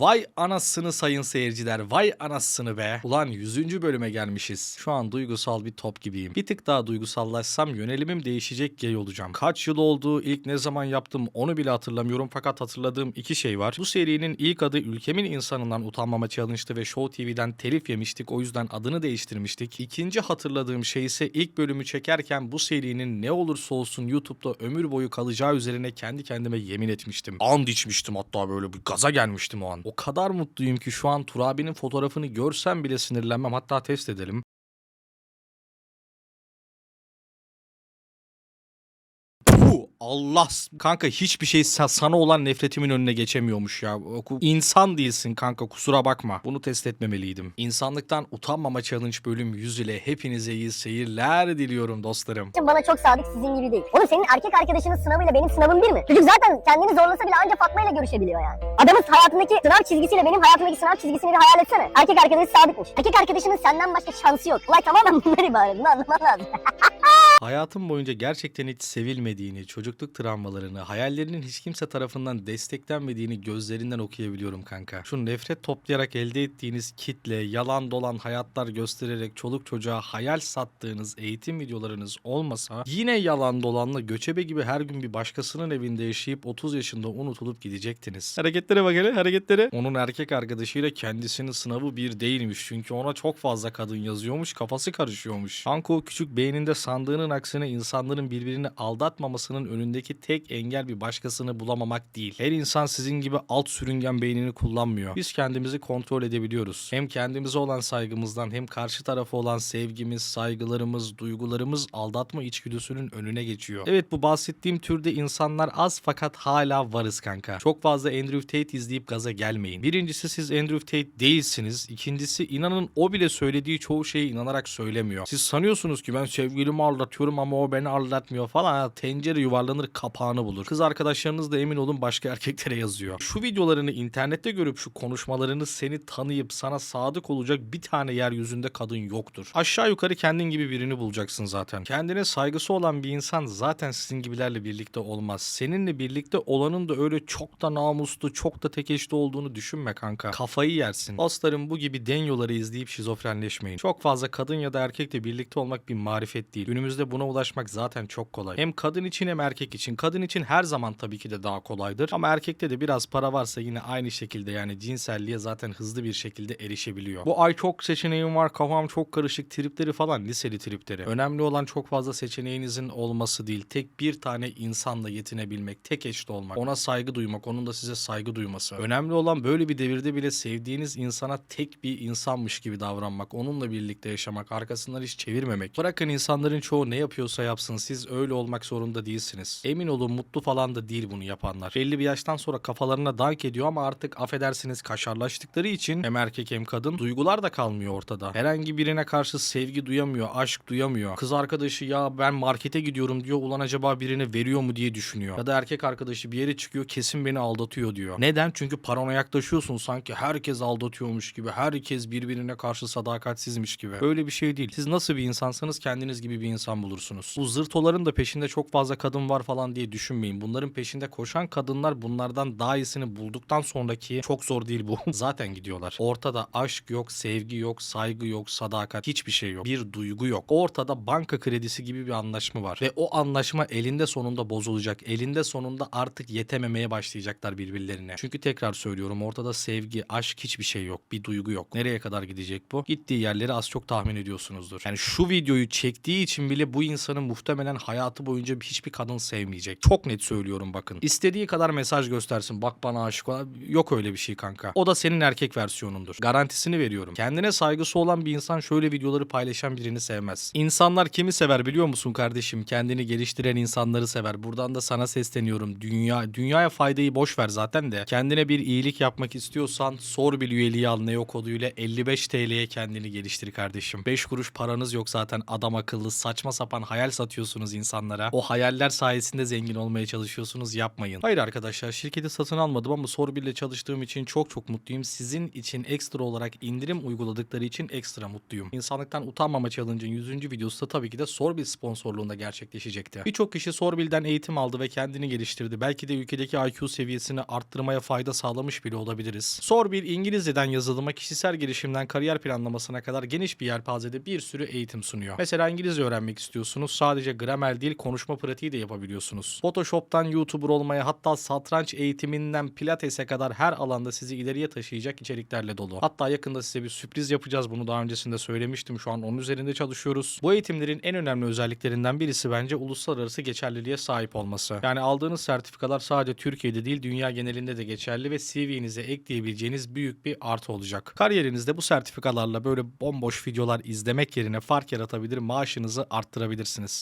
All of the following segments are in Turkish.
Vay anasını sayın seyirciler. Vay anasını be. Ulan 100. bölüme gelmişiz. Şu an duygusal bir top gibiyim. Bir tık daha duygusallaşsam yönelimim değişecek gay olacağım. Kaç yıl oldu, ilk ne zaman yaptım onu bile hatırlamıyorum fakat hatırladığım iki şey var. Bu serinin ilk adı Ülkemin insanından utanmama challenge'tı ve Show TV'den telif yemiştik. O yüzden adını değiştirmiştik. İkinci hatırladığım şey ise ilk bölümü çekerken bu serinin ne olursa olsun YouTube'da ömür boyu kalacağı üzerine kendi kendime yemin etmiştim. And içmiştim hatta böyle bir gaza gelmiştim o an. O kadar mutluyum ki şu an Turabi'nin fotoğrafını görsem bile sinirlenmem. Hatta test edelim. Allah kanka hiçbir şey sa- sana olan nefretimin önüne geçemiyormuş ya. İnsan değilsin kanka kusura bakma. Bunu test etmemeliydim. İnsanlıktan utanmama challenge bölüm 100 ile hepinize iyi seyirler diliyorum dostlarım. bana çok sadık sizin gibi değil. Oğlum senin erkek arkadaşının sınavıyla benim sınavım bir mi? Çocuk zaten kendini zorlasa bile anca Fatma ile görüşebiliyor yani. Adamın hayatındaki sınav çizgisiyle benim hayatımdaki sınav çizgisini bir hayal etsene. Erkek arkadaşı sadıkmış. Erkek arkadaşının senden başka şansı yok. Olay tamamen bunlar ibaret. Bunu anlaman lazım. Hayatım boyunca gerçekten hiç sevilmediğini, çocukluk travmalarını, hayallerinin hiç kimse tarafından desteklenmediğini gözlerinden okuyabiliyorum kanka. Şu nefret toplayarak elde ettiğiniz kitle, yalan dolan hayatlar göstererek çoluk çocuğa hayal sattığınız eğitim videolarınız olmasa yine yalan dolanla göçebe gibi her gün bir başkasının evinde yaşayıp 30 yaşında unutulup gidecektiniz. Hareketlere bak hele hareketlere. Onun erkek arkadaşıyla kendisinin sınavı bir değilmiş. Çünkü ona çok fazla kadın yazıyormuş kafası karışıyormuş. Kanka o küçük beyninde sandığının aksine insanların birbirini aldatmamasının önündeki tek engel bir başkasını bulamamak değil. Her insan sizin gibi alt sürüngen beynini kullanmıyor. Biz kendimizi kontrol edebiliyoruz. Hem kendimize olan saygımızdan hem karşı tarafa olan sevgimiz, saygılarımız, duygularımız aldatma içgüdüsünün önüne geçiyor. Evet bu bahsettiğim türde insanlar az fakat hala varız kanka. Çok fazla Andrew Tate izleyip gaza gelmeyin. Birincisi siz Andrew Tate değilsiniz. İkincisi inanın o bile söylediği çoğu şeye inanarak söylemiyor. Siz sanıyorsunuz ki ben sevgilimi aldatıyorum ama o beni aldatmıyor falan. Ha, tencere yuvarlanır kapağını bulur. Kız arkadaşlarınız da emin olun başka erkeklere yazıyor. Şu videolarını internette görüp şu konuşmalarını seni tanıyıp sana sadık olacak bir tane yeryüzünde kadın yoktur. Aşağı yukarı kendin gibi birini bulacaksın zaten. Kendine saygısı olan bir insan zaten sizin gibilerle birlikte olmaz. Seninle birlikte olanın da öyle çok da namuslu, çok da tek eşli olduğunu düşünme kanka. Kafayı yersin. Dostlarım bu gibi denyoları izleyip şizofrenleşmeyin. Çok fazla kadın ya da erkekle birlikte olmak bir marifet değil. Günümüzde buna ulaşmak zaten çok kolay. Hem kadın için hem erkek için. Kadın için her zaman tabii ki de daha kolaydır. Ama erkekte de biraz para varsa yine aynı şekilde yani cinselliğe zaten hızlı bir şekilde erişebiliyor. Bu ay çok seçeneğim var, kafam çok karışık tripleri falan liseli tripleri. Önemli olan çok fazla seçeneğinizin olması değil. Tek bir tane insanla yetinebilmek, tek eşli olmak, ona saygı duymak, onun da size saygı duyması. Önemli olan böyle bir devirde bile sevdiğiniz insana tek bir insanmış gibi davranmak, onunla birlikte yaşamak, arkasından hiç çevirmemek. Bırakın insanların çoğu ne yapıyorsa yapsın, siz öyle olmak zorunda değilsiniz. Emin olun mutlu falan da değil bunu yapanlar. Belli bir yaştan sonra kafalarına dank ediyor ama artık affedersiniz kaşarlaştıkları için hem erkek hem kadın duygular da kalmıyor ortada. Herhangi birine karşı sevgi duyamıyor, aşk duyamıyor. Kız arkadaşı ya ben markete gidiyorum diyor ulan acaba birine veriyor mu diye düşünüyor. Ya da erkek arkadaşı bir yere çıkıyor kesin beni aldatıyor diyor. Neden? Çünkü paranoyaklaşıyorsun sanki herkes aldatıyormuş gibi, herkes birbirine karşı sadakatsizmiş gibi. Öyle bir şey değil. Siz nasıl bir insansanız kendiniz gibi bir insan bulursunuz. Bu zırtoların da peşinde çok fazla kadın var falan diye düşünmeyin. Bunların peşinde koşan kadınlar bunlardan daha iyisini bulduktan sonraki çok zor değil bu. Zaten gidiyorlar. Ortada aşk yok, sevgi yok, saygı yok, sadakat hiçbir şey yok. Bir duygu yok. Ortada banka kredisi gibi bir anlaşma var. Ve o anlaşma elinde sonunda bozulacak. Elinde sonunda artık yetememeye başlayacaklar birbirlerine. Çünkü tekrar söylüyorum ortada sevgi, aşk hiçbir şey yok. Bir duygu yok. Nereye kadar gidecek bu? Gittiği yerleri az çok tahmin ediyorsunuzdur. Yani şu videoyu çektiği için bile bu insanın muhtemelen hayatı boyunca hiçbir kadın sevmeyecek. Çok net söylüyorum bakın. İstediği kadar mesaj göstersin. Bak bana aşık olan. Yok öyle bir şey kanka. O da senin erkek versiyonundur. Garantisini veriyorum. Kendine saygısı olan bir insan şöyle videoları paylaşan birini sevmez. İnsanlar kimi sever biliyor musun kardeşim? Kendini geliştiren insanları sever. Buradan da sana sesleniyorum. Dünya dünyaya faydayı boş ver zaten de. Kendine bir iyilik yapmak istiyorsan sor bir üyeliği al Neo koduyla 55 TL'ye kendini geliştir kardeşim. 5 kuruş paranız yok zaten adam akıllı saçma sapan hayal satıyorsunuz insanlara. O hayaller sayesinde zengin olmaya çalışıyorsunuz yapmayın. Hayır arkadaşlar şirketi satın almadım ama Sorbil ile çalıştığım için çok çok mutluyum. Sizin için ekstra olarak indirim uyguladıkları için ekstra mutluyum. İnsanlıktan utanmama challenge'ın 100. videosu da tabii ki de Sorbil sponsorluğunda gerçekleşecekti. Birçok kişi Sorbil'den eğitim aldı ve kendini geliştirdi. Belki de ülkedeki IQ seviyesini arttırmaya fayda sağlamış bile olabiliriz. Sorbil İngilizceden yazılıma, kişisel gelişimden kariyer planlamasına kadar geniş bir yelpazede bir sürü eğitim sunuyor. Mesela İngilizce öğrenmek istiyorsunuz. Sadece gramer değil konuşma pratiği de yapabiliyorsunuz. Photoshop'tan YouTuber olmaya hatta satranç eğitiminden pilatese kadar her alanda sizi ileriye taşıyacak içeriklerle dolu. Hatta yakında size bir sürpriz yapacağız. Bunu daha öncesinde söylemiştim. Şu an onun üzerinde çalışıyoruz. Bu eğitimlerin en önemli özelliklerinden birisi bence uluslararası geçerliliğe sahip olması. Yani aldığınız sertifikalar sadece Türkiye'de değil dünya genelinde de geçerli ve CV'nize ekleyebileceğiniz büyük bir artı olacak. Kariyerinizde bu sertifikalarla böyle bomboş videolar izlemek yerine fark yaratabilir, maaşınızı arttırabilirsiniz.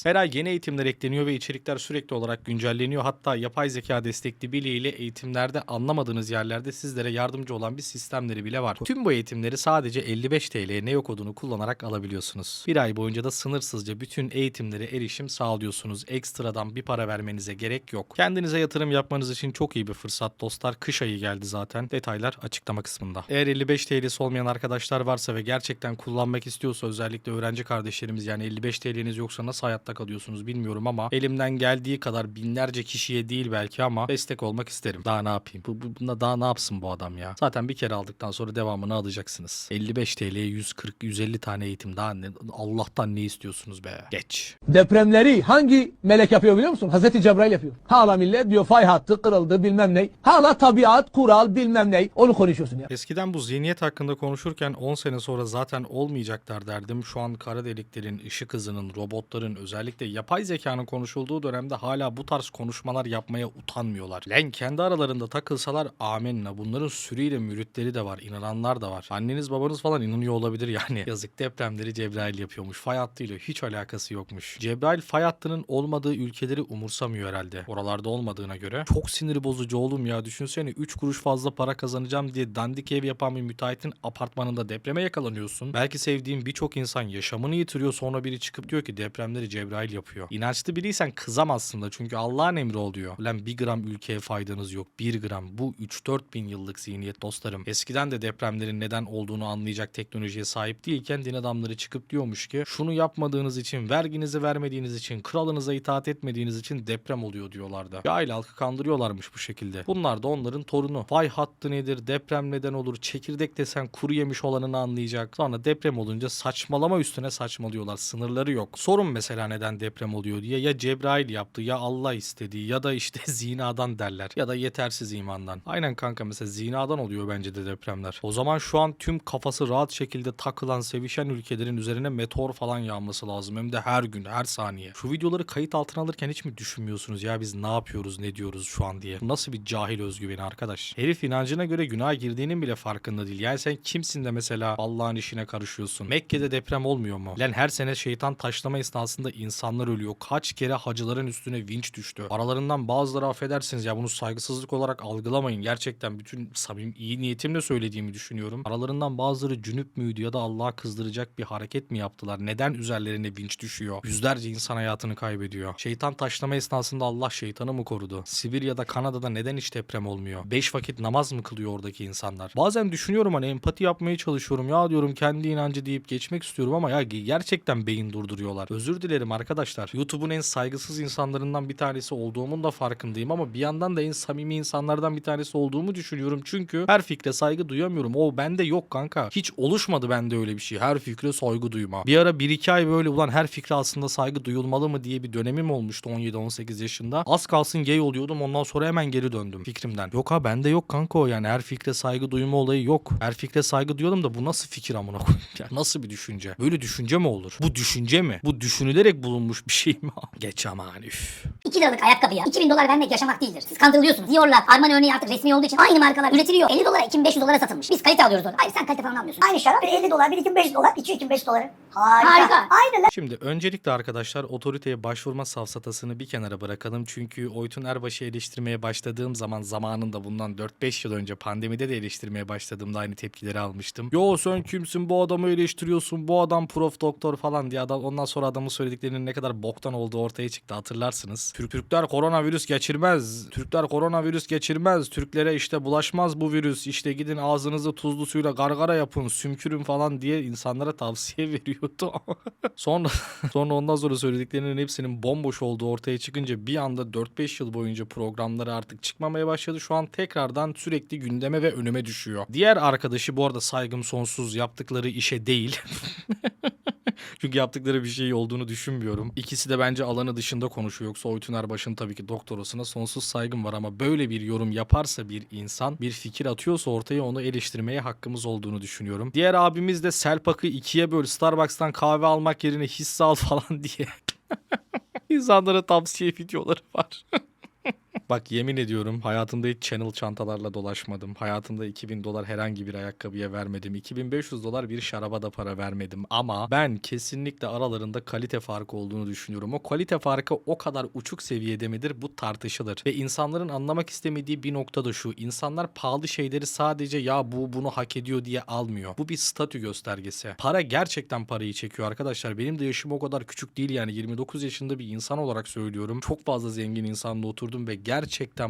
Her ay yeni eğitimler ekleniyor ve içerikler sürekli olarak güncelleniyor. Hatta yapay zeka destekli Billy ile eğitimlerde anlamadığınız yerlerde sizlere yardımcı olan bir sistemleri bile var. Tüm bu eğitimleri sadece 55 TL'ye Neo kodunu kullanarak alabiliyorsunuz. Bir ay boyunca da sınırsızca bütün eğitimlere erişim sağlıyorsunuz. Ekstradan bir para vermenize gerek yok. Kendinize yatırım yapmanız için çok iyi bir fırsat dostlar. Kış ayı geldi zaten. Detaylar açıklama kısmında. Eğer 55 TL'si olmayan arkadaşlar varsa ve gerçekten kullanmak istiyorsa özellikle öğrenci kardeşlerimiz yani 55 TL'niz yoksa nasıl hayatta kalıyorsunuz bilmiyorum ama elimden geldiği kadar binlerce kişiye değil belki ama destek olmak isterim. Daha ne yapayım? Bu, bu, buna daha ne yapsın bu adam ya? Zaten bir kere aldıktan sonra devamını alacaksınız. 55 TL'ye 140 150 tane eğitim daha ne, Allah'tan ne istiyorsunuz be? Geç. Depremleri hangi melek yapıyor biliyor musun? Hazreti Cebrail yapıyor. Hala millet diyor fay hattı kırıldı bilmem ne. Hala tabiat, kural bilmem ne. Onu konuşuyorsun ya. Eskiden bu zihniyet hakkında konuşurken 10 sene sonra zaten olmayacaklar derdim. Şu an kara deliklerin, ışık hızının, robotların özellikle yapay zekanın konuşulduğu dönemde hala bu tarz konuşmalar yapmaya utanmıyorlar. Lan kendi aralarında takılsalar amenna. Bunların sürüyle müritleri de var, inananlar da var. Anneniz babanız falan inanıyor olabilir yani. Yazık depremleri Cebrail yapıyormuş. Fay hattıyla hiç alakası yokmuş. Cebrail fay hattının olmadığı ülkeleri umursamıyor herhalde. Oralarda olmadığına göre. Çok sinir bozucu oğlum ya. Düşünsene 3 kuruş fazla para kazanacağım diye dandik ev yapan bir müteahhitin apartmanında depreme yakalanıyorsun. Belki sevdiğin birçok insan yaşamını yitiriyor sonra biri çıkıp diyor ki depremleri Cebrail yapıyor. İnançlı biriysen kızamazsın da çünkü Allah'ın emri oluyor. Lan bir gram ülkeye faydanız yok. Bir gram. Bu 3-4 bin yıllık zihniyet dostlarım. Eskiden de depremlerin neden olduğunu anlayacak teknolojiye sahip değilken din adamları çıkıp diyormuş ki şunu yapmadığınız için, verginizi vermediğiniz için, kralınıza itaat etmediğiniz için deprem oluyor diyorlardı. Cahil halkı kandırıyorlarmış bu şekilde. Bunlar da onların torunu. Fay hattı nedir, deprem neden olur, çekirdek desen kuru yemiş olanını anlayacak. Sonra deprem olunca saçmalama üstüne saçmalıyorlar. Sınırları yok. Sorun mesela neden deprem oluyor diye ya Cebrail yaptı ya Allah istedi ya da işte zinadan derler ya da yetersiz imandan. Aynen kanka mesela zinadan oluyor bence de depremler. O zaman şu an tüm kafası rahat şekilde takılan sevişen ülkelerin üzerine meteor falan yağması lazım. Hem de her gün her saniye. Şu videoları kayıt altına alırken hiç mi düşünmüyorsunuz ya biz ne yapıyoruz ne diyoruz şu an diye. Nasıl bir cahil özgüveni arkadaş. Herif inancına göre günah girdiğinin bile farkında değil. Yani sen kimsin de mesela Allah'ın işine karışıyorsun. Mekke'de deprem olmuyor mu? Lan her sene şeytan taşlama esnasında insanlar ölüyor. Kaç kere hacıların üstüne vinç düştü. Aralarından bazıları affedersiniz ya bunu saygısızlık olarak algılamayın. Gerçekten bütün samim iyi niyetimle söylediğimi düşünüyorum. Aralarından bazıları cünüp müydü ya da Allah'a kızdıracak bir hareket mi yaptılar? Neden üzerlerine vinç düşüyor? Yüzlerce insan hayatını kaybediyor. Şeytan taşlama esnasında Allah şeytanı mı korudu? Sibirya'da Kanada'da neden hiç deprem olmuyor? Beş vakit namaz mı kılıyor oradaki insanlar? Bazen düşünüyorum hani empati yapmaya çalışıyorum. Ya diyorum kendi inancı deyip geçmek istiyorum ama ya gerçekten beyin durduruyorlar. Özür dilerim arkadaşlar. YouTube'un en saygısız insanlarından bir tanesi olduğumun da farkındayım ama bir yandan da en samimi insanlardan bir tanesi olduğumu düşünüyorum. Çünkü her fikre saygı duyamıyorum. O bende yok kanka. Hiç oluşmadı bende öyle bir şey. Her fikre saygı duyma. Bir ara 1-2 ay böyle ulan her fikre aslında saygı duyulmalı mı diye bir dönemim olmuştu 17-18 yaşında. Az kalsın gay oluyordum ondan sonra hemen geri döndüm fikrimden. Yok ha bende yok kanka o yani her fikre saygı duyma olayı yok. Her fikre saygı duyalım da bu nasıl fikir amına koyayım ya? Nasıl bir düşünce? Böyle düşünce mi olur? Bu düşünce mi? Bu düşünülerek bulunmuş bir şey mi? Geç aman üf. 2 liralık ayakkabıya 2000 dolar vermek yaşamak değildir. Siz kandırılıyorsunuz. Diyorlar Armani örneği artık resmi olduğu için aynı markalar üretiliyor. 50 dolara 2500 dolara satılmış. Biz kalite alıyoruz orada. Hayır sen kalite falan almıyorsun. Aynı şarap 50 dolar, 1500 dolar, 2500 doları. Harika. Harika. Aynen lan. Şimdi öncelikle arkadaşlar otoriteye başvurma safsatasını bir kenara bırakalım. Çünkü Oytun Erbaş'ı eleştirmeye başladığım zaman zamanında bundan 4-5 yıl önce pandemide de eleştirmeye başladığımda aynı tepkileri almıştım. Yo sen kimsin bu adamı eleştiriyorsun bu adam prof doktor falan diye adam ondan sonra adamın söylediklerinin ne kadar boktan olduğu ortaya çıktı hatırlarsınız. Türk Türkler koronavirüs geçirmez. Türkler koronavirüs geçirmez. Türklere işte bulaşmaz bu virüs. İşte gidin ağzınızı tuzlu suyla gargara yapın, sümkürün falan diye insanlara tavsiye veriyordu. sonra sonra ondan sonra söylediklerinin hepsinin bomboş olduğu ortaya çıkınca bir anda 4-5 yıl boyunca programları artık çıkmamaya başladı. Şu an tekrardan sürekli gündeme ve önüme düşüyor. Diğer arkadaşı bu arada saygım sonsuz yaptıkları işe değil. Çünkü yaptıkları bir şey olduğunu düşünmüyorum. İkisi de bence alanı dışında konuşuyor. Yoksa Oytun Erbaş'ın tabii ki doktorasına sonsuz saygım var ama böyle bir yorum yaparsa bir insan, bir fikir atıyorsa ortaya onu eleştirmeye hakkımız olduğunu düşünüyorum. Diğer abimiz de Selpak'ı ikiye böl, Starbucks'tan kahve almak yerine hisse al falan diye. İnsanlara tavsiye videoları var. Bak yemin ediyorum hayatımda hiç channel çantalarla dolaşmadım. Hayatımda 2000 dolar herhangi bir ayakkabıya vermedim. 2500 dolar bir şaraba da para vermedim. Ama ben kesinlikle aralarında kalite farkı olduğunu düşünüyorum. O kalite farkı o kadar uçuk seviyede midir bu tartışılır. Ve insanların anlamak istemediği bir nokta da şu. İnsanlar pahalı şeyleri sadece ya bu bunu hak ediyor diye almıyor. Bu bir statü göstergesi. Para gerçekten parayı çekiyor arkadaşlar. Benim de yaşım o kadar küçük değil yani 29 yaşında bir insan olarak söylüyorum. Çok fazla zengin insanla oturdum ve gerçekten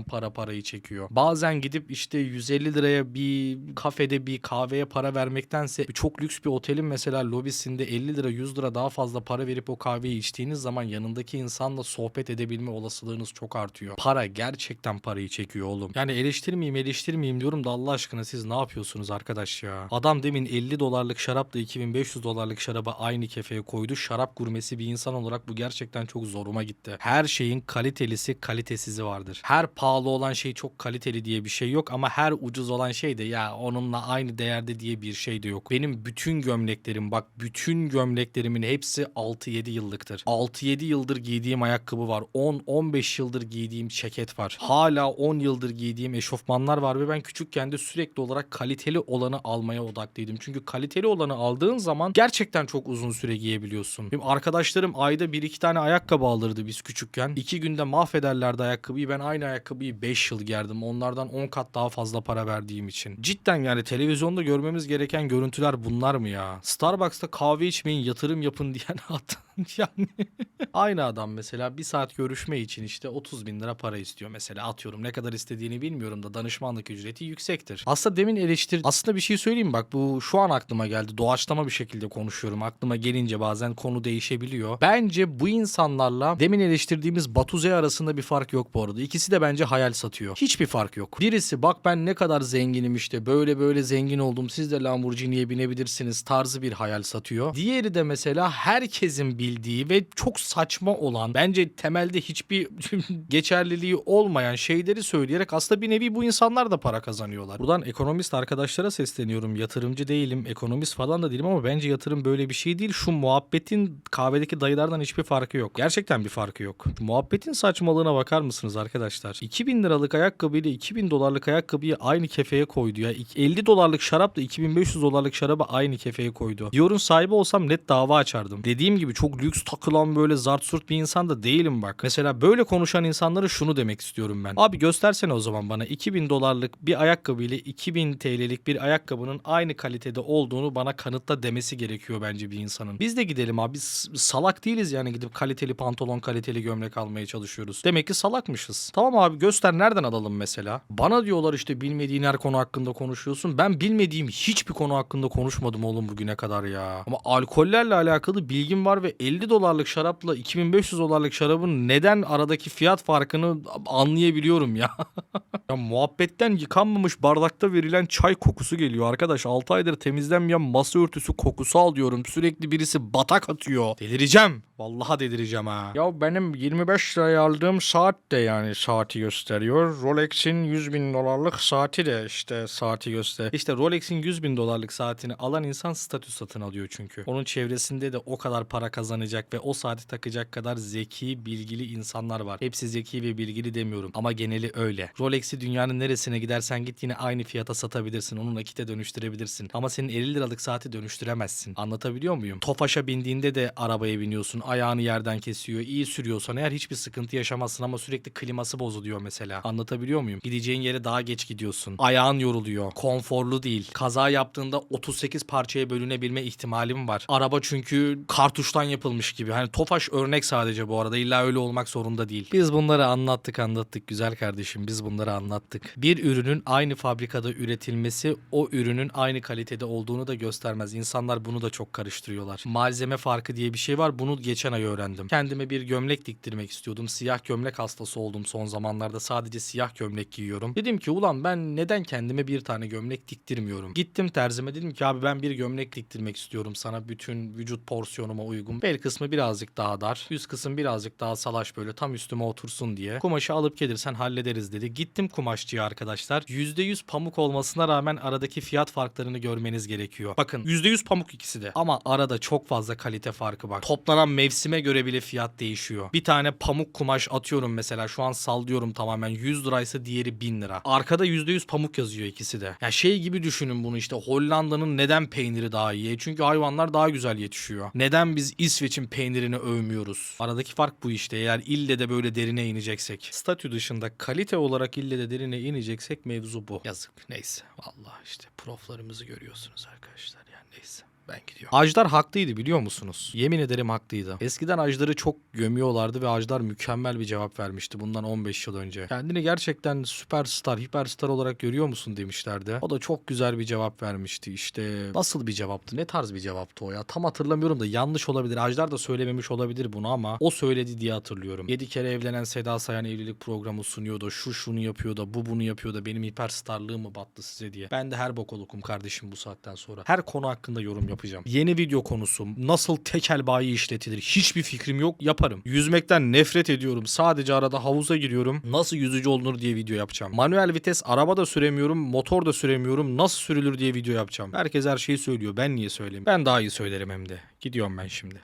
para parayı çekiyor. Bazen gidip işte 150 liraya bir kafede bir kahveye para vermektense çok lüks bir otelin mesela lobisinde 50 lira 100 lira daha fazla para verip o kahveyi içtiğiniz zaman yanındaki insanla sohbet edebilme olasılığınız çok artıyor. Para gerçekten parayı çekiyor oğlum. Yani eleştirmeyeyim eleştirmeyeyim diyorum da Allah aşkına siz ne yapıyorsunuz arkadaş ya? Adam demin 50 dolarlık şarapla 2500 dolarlık şaraba aynı kefeye koydu. Şarap gurmesi bir insan olarak bu gerçekten çok zoruma gitti. Her şeyin kalitelisi kalitesizi vardır. Her pahalı olan şey çok kaliteli diye bir şey yok ama her ucuz olan şey de ya onunla aynı değerde diye bir şey de yok. Benim bütün gömleklerim bak bütün gömleklerimin hepsi 6-7 yıllıktır. 6-7 yıldır giydiğim ayakkabı var. 10-15 yıldır giydiğim ceket var. Hala 10 yıldır giydiğim eşofmanlar var ve ben küçükken de sürekli olarak kaliteli olanı almaya odaklıydım. Çünkü kaliteli olanı aldığın zaman gerçekten çok uzun süre giyebiliyorsun. Benim arkadaşlarım ayda 1-2 tane ayakkabı alırdı biz küçükken. 2 günde mahvederlerdi ayakkabıyı. Ben aynı ayakkabıyı 5 yıl giyerdim. Onlardan 10 kat daha fazla para verdiğim için. Cidden yani televizyonda görmemiz gereken görüntüler bunlar mı ya? Starbucks'ta kahve içmeyin yatırım yapın diyen adam yani. Aynı adam mesela bir saat görüşme için işte 30 bin lira para istiyor mesela atıyorum. Ne kadar istediğini bilmiyorum da danışmanlık ücreti yüksektir. Aslında demin eleştir... Aslında bir şey söyleyeyim bak bu şu an aklıma geldi. Doğaçlama bir şekilde konuşuyorum. Aklıma gelince bazen konu değişebiliyor. Bence bu insanlarla demin eleştirdiğimiz Batuze arasında bir fark yok bu arada. İkisi de bence hayal satıyor. Hiçbir fark yok. Birisi bak ben ne kadar zenginim işte böyle böyle zengin oldum siz de Lamborghini'ye binebilirsiniz tarzı bir hayal satıyor. Diğeri de mesela herkesin bildiği ve çok saçma olan bence temelde hiçbir geçerliliği olmayan şeyleri söyleyerek aslında bir nevi bu insanlar da para kazanıyorlar. Buradan ekonomist arkadaşlara sesleniyorum. Yatırımcı değilim, ekonomist falan da değilim ama bence yatırım böyle bir şey değil. Şu muhabbetin kahvedeki dayılardan hiçbir farkı yok. Gerçekten bir farkı yok. Şu muhabbetin saçmalığına bakar mısınız arkadaşlar? 2000 liralık ayakkabıyla 2000 dolarlık ayakkabıyı aynı kefeye koydu ya. 50 dolarlık şarapla 2500 dolarlık şarabı aynı kefeye koydu. Diyorun sahibi olsam net dava açardım. Dediğim gibi çok lüks takılan böyle zart surt bir insan da değilim bak. Mesela böyle konuşan insanlara şunu demek istiyorum ben. Abi göstersene o zaman bana 2000 dolarlık bir ayakkabı ile 2000 TL'lik bir ayakkabının aynı kalitede olduğunu bana kanıtla demesi gerekiyor bence bir insanın. Biz de gidelim abi. Biz salak değiliz yani gidip kaliteli pantolon, kaliteli gömlek almaya çalışıyoruz. Demek ki salakmışız. Tamam abi göster nereden alalım mesela? Bana diyorlar işte bilmediğin her konu hakkında konuşuyorsun. Ben bilmediğim hiçbir konu hakkında konuşmadım oğlum bugüne kadar ya. Ama alkollerle alakalı bilgim var ve 50 dolarlık şarapla 2500 dolarlık şarabın neden aradaki fiyat farkını anlayabiliyorum ya. ya muhabbetten yıkanmamış bardakta verilen çay kokusu geliyor arkadaş. 6 aydır temizlenmeyen masa örtüsü kokusu alıyorum. Sürekli birisi batak atıyor. Delireceğim. Vallahi delireceğim ha. Ya benim 25 liraya aldığım saat de yani saati gösteriyor. Rolex'in 100 bin dolarlık saati de işte saati gösteriyor. İşte Rolex'in 100 bin dolarlık saatini alan insan statü satın alıyor çünkü. Onun çevresinde de o kadar para kazanacak ve o saati takacak kadar zeki, bilgili insanlar var. Hepsi zeki ve bilgili demiyorum ama geneli öyle. Rolex'i dünyanın neresine gidersen git yine aynı fiyata satabilirsin. Onu nakite dönüştürebilirsin. Ama senin 50 liralık saati dönüştüremezsin. Anlatabiliyor muyum? Tofaş'a bindiğinde de arabaya biniyorsun. Ayağını yerden kesiyor. İyi sürüyorsan eğer hiçbir sıkıntı yaşamazsın ama sürekli kliması bozuluyor mesela. Anlatabiliyor muyum? Gideceğin yere daha geç gidiyorsun. Ayağın yoruluyor. Konforlu değil. Kaza yaptığında 38 parçaya bölünebilme ihtimalim var. Araba çünkü kartuştan yapılmış gibi. Hani Tofaş örnek sadece bu arada. İlla öyle olmak zorunda değil. Biz bunları anlattık anlattık güzel kardeşim. Biz bunları anlattık. Bir ürünün aynı fabrikada üretilmesi o ürünün aynı kalitede olduğunu da göstermez. İnsanlar bunu da çok karıştırıyorlar. Malzeme farkı diye bir şey var. Bunu geçen ay öğrendim. Kendime bir gömlek diktirmek istiyordum. Siyah gömlek hastası oldum son zamanlarda. Sadece siyah gömlek giyiyorum. Dedim ki ulan ben neden kendime bir tane gömlek diktirmiyorum? Gittim terzime dedim ki abi ben bir gömlek diktirmek istiyorum sana bütün vücut porsiyonuma uygun. Bel kısmı birazcık daha dar. Üst kısım birazcık daha salaş böyle tam üstüme otursun diye. Kumaşı alıp gelirsen hallederiz dedi. Gittim kumaşçıya arkadaşlar. %100 pamuk olmasına rağmen aradaki fiyat farklarını görmeniz gerekiyor. Bakın %100 pamuk ikisi de. Ama arada çok fazla kalite farkı var. Toplanan mevsime göre bile fiyat değişiyor. Bir tane pamuk kumaş atıyorum mesela şu an sallıyorum tamamen 100 liraysa diğeri 1000 lira. Arkada %100 pamuk yazıyor ikisi de. Ya şey gibi düşünün bunu işte Hollanda'nın neden peyniri daha iyi? Çünkü hayvanlar daha güzel yetişiyor. Neden biz İsveç'in peynirini övmüyoruz? Aradaki fark bu işte. Eğer ille de böyle derine ineceksek. Statü dışında kalite olarak ille de derine ineceksek mevzu bu. Yazık. Neyse. Vallahi işte proflarımızı görüyorsunuz arkadaşlar. Yani neyse. Ben gidiyorum. Ajdar haklıydı biliyor musunuz? Yemin ederim haklıydı. Eskiden Ajdar'ı çok gömüyorlardı ve Ajdar mükemmel bir cevap vermişti bundan 15 yıl önce. Kendini gerçekten süperstar, hiperstar olarak görüyor musun demişlerdi. O da çok güzel bir cevap vermişti. İşte nasıl bir cevaptı? Ne tarz bir cevaptı o ya? Tam hatırlamıyorum da yanlış olabilir. Ajdar da söylememiş olabilir bunu ama o söyledi diye hatırlıyorum. 7 kere evlenen Seda Sayan evlilik programı sunuyordu. Şu şunu yapıyor da bu bunu yapıyor da benim hiperstarlığım mı battı size diye. Ben de her bok olukum kardeşim bu saatten sonra. Her konu hakkında yorum yapacağım. Yeni video konusu nasıl tekel bayi işletilir hiçbir fikrim yok yaparım. Yüzmekten nefret ediyorum. Sadece arada havuza giriyorum. Nasıl yüzücü olunur diye video yapacağım. Manuel vites araba da süremiyorum, motor da süremiyorum. Nasıl sürülür diye video yapacağım. Herkes her şeyi söylüyor. Ben niye söyleyeyim? Ben daha iyi söylerim hem de. Gidiyorum ben şimdi.